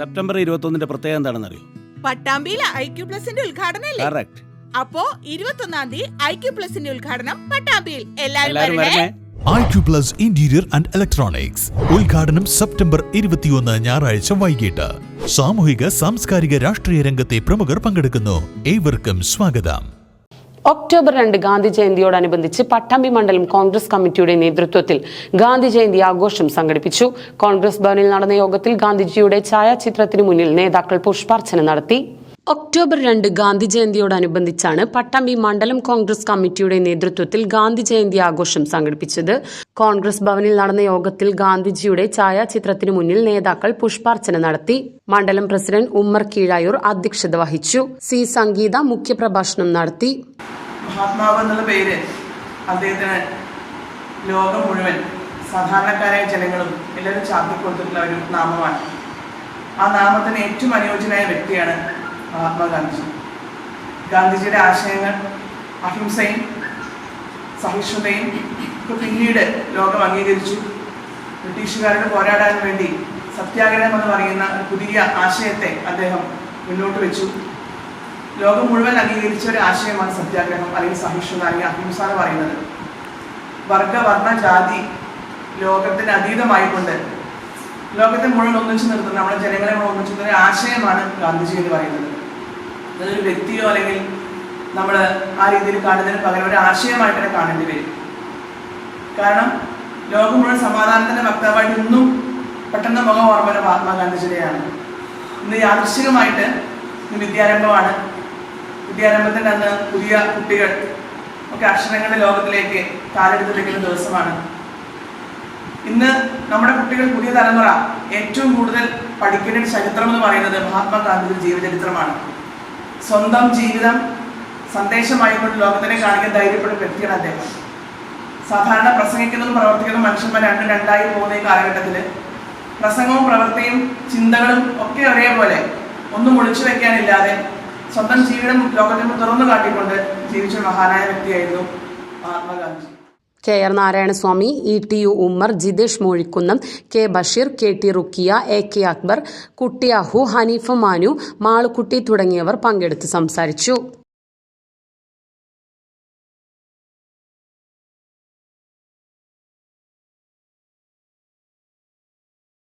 September ഇരുപത്തൊന്നിന്റെ പ്രത്യേകത എന്താണെന്ന് അറിയോ പട്ടാമ്പിയിലെ ഐ ക്യു പ്ലസിന്റെ ഉദ്ഘാടനം കറക്റ്റ് അപ്പോ ഇരുപത്തൊന്നാം തീയതി ഐ ക്യു പ്ലസിന്റെ ഉദ്ഘാടനം പട്ടാമ്പിയിൽ. എല്ലാവരും എല്ലാരും വരണേ. വരണേ. I Q plus interior and electronics ഉദ്ഘാടനം സെപ്റ്റംബർ ഇരുപത്തിയൊന്ന് ഞായറാഴ്ച വൈകിട്ട്. സാമൂഹിക സാംസ്കാരിക രാഷ്ട്രീയ രംഗത്തെ പ്രമുഖർ പങ്കെടുക്കുന്നു. ഏവർക്കും സ്വാഗതം. ഒക്ടോബർ രണ്ട് ഗാന്ധി ജയന്തിയോടനുബന്ധിച്ച് പട്ടാമ്പി മണ്ഡലം കോൺഗ്രസ് കമ്മിറ്റിയുടെ നേതൃത്വത്തിൽ ഗാന്ധി ജയന്തി ആഘോഷം സംഘടിപ്പിച്ചു. കോൺഗ്രസ് ഭവനിൽ നടന്ന യോഗത്തിൽ ഗാന്ധിജിയുടെ ഛായാചിത്രത്തിനു മുന്നിൽ നേതാക്കൾ പുഷ്പാർച്ചന നടത്തി. ഒക്ടോബർ രണ്ട് ഗാന്ധി ജയന്തിയോടനുബന്ധിച്ചാണ് പട്ടാമ്പി മണ്ഡലം കോൺഗ്രസ് കമ്മിറ്റിയുടെ നേതൃത്വത്തിൽ ഗാന്ധി ജയന്തി ആഘോഷം സംഘടിപ്പിച്ചത്. കോൺഗ്രസ് ഭവനിൽ നടന്ന യോഗത്തിൽ ഗാന്ധിജിയുടെ ഛായാചിത്രത്തിനു മുന്നിൽ നേതാക്കൾ പുഷ്പാർച്ചന നടത്തി. മണ്ഡലം പ്രസിഡന്റ് ഉമ്മർ കീഴായൂർ അധ്യക്ഷത വഹിച്ചു. സി സംഗീത മുഖ്യപ്രഭാഷണം നടത്തി. മഹാത്മാവ് പേര് അദ്ദേഹത്തിന് ലോകം മുഴുവൻ സാധാരണക്കാരായ ജനങ്ങളും എല്ലാവരും ചാർത്തിക്കൊടുത്തിട്ടുള്ള ഒരു നാമമാണ്. ആ നാമത്തിന് ഏറ്റവും അനുയോജ്യനായ വ്യക്തിയാണ് മഹാത്മാഗാന്ധിജി ഗാന്ധിജിയുടെ ആശയങ്ങൾ അഹിംസയും സഹിഷ്ണുതയും ഒക്കെ പിന്നീട് ലോകം അംഗീകരിച്ചു. ബ്രിട്ടീഷുകാരോട് പോരാടാൻ വേണ്ടി സത്യാഗ്രഹം എന്ന് പറയുന്ന ഒരു പുതിയ ആശയത്തെ അദ്ദേഹം മുന്നോട്ട് വെച്ചു. ലോകം മുഴുവൻ അംഗീകരിച്ച ഒരു ആശയമാണ് സത്യാഗ്രഹം അല്ലെങ്കിൽ സഹിഷ്ണുത അല്ലെങ്കിൽ അഹിംസ എന്ന് പറയുന്നത്. വർഗ വർണ ജാതി ലോകത്തിന് അതീതമായിക്കൊണ്ട് ലോകത്തെ മുഴുവൻ ഒന്നിച്ചു നിർത്തുന്ന നമ്മുടെ ജനങ്ങളെ മുഴുവൻ ഒന്നിച്ചു നിർത്തുന്ന ആശയമാണ് ഗാന്ധിജി എന്ന് പറയുന്നത്. അതൊരു വ്യക്തിയോ അല്ലെങ്കിൽ നമ്മൾ ആ രീതിയിൽ കാണുന്നതിന് പകരം ഒരു ആശയമായിട്ട് തന്നെ കാണേണ്ടി വരും. കാരണം ലോകം മുഴുവൻ സമാധാനത്തിന്റെ വക്താവായിട്ട് ഇന്നും പെട്ടെന്ന് മുഖം ഓർമ്മ മഹാത്മാഗാന്ധിജിയുടെയാണ് ഇന്ന് യാദൃശികമായിട്ട് ഇന്ന് വിദ്യാരംഭമാണ്. വിദ്യാരംഭത്തിന്റെ അന്ന് പുതിയ കുട്ടികൾ ഒക്കെ അക്ഷരങ്ങളുടെ ലോകത്തിലേക്ക് കാലെടുത്ത് വെക്കുന്ന ദിവസമാണ്. ഇന്ന് നമ്മുടെ കുട്ടികൾ പുതിയ തലമുറ ഏറ്റവും കൂടുതൽ പഠിക്കേണ്ട ചരിത്രം എന്ന് പറയുന്നത് മഹാത്മാഗാന്ധിയുടെ ജീവചരിത്രമാണ് സ്വന്തം ജീവിതം സന്ദേശമായി കൊണ്ട് ലോകത്തിനെ കാണിക്കാൻ ധൈര്യപ്പെടുന്ന വ്യക്തിയാണ് അദ്ദേഹം. സാധാരണ പ്രസംഗിക്കുന്നതും പ്രവർത്തിക്കുന്നതും മനുഷ്യന്മാർ രണ്ടും രണ്ടായി പോകുന്ന ഈ കാലഘട്ടത്തിൽ പ്രസംഗവും പ്രവൃത്തിയും ചിന്തകളും ഒക്കെ ഒരേപോലെ ഒന്നും ഒളിച്ചു വെക്കാനില്ലാതെ സ്വന്തം ജീവിതം ലോകത്തിന് തുറന്നു കാട്ടിക്കൊണ്ട് ജീവിച്ച മഹാനായ വ്യക്തിയായിരുന്നു Mahatma Gandhi K R Narayanaswamy E T U Ummer Jithesh Mozhikkunnam K Basheer K T Rukkiya A K Akbar Kuttiyahu Haneef Manu Malukutty തുടങ്ങിയവർ പങ്കെടുത്ത് സംസാരിച്ചു.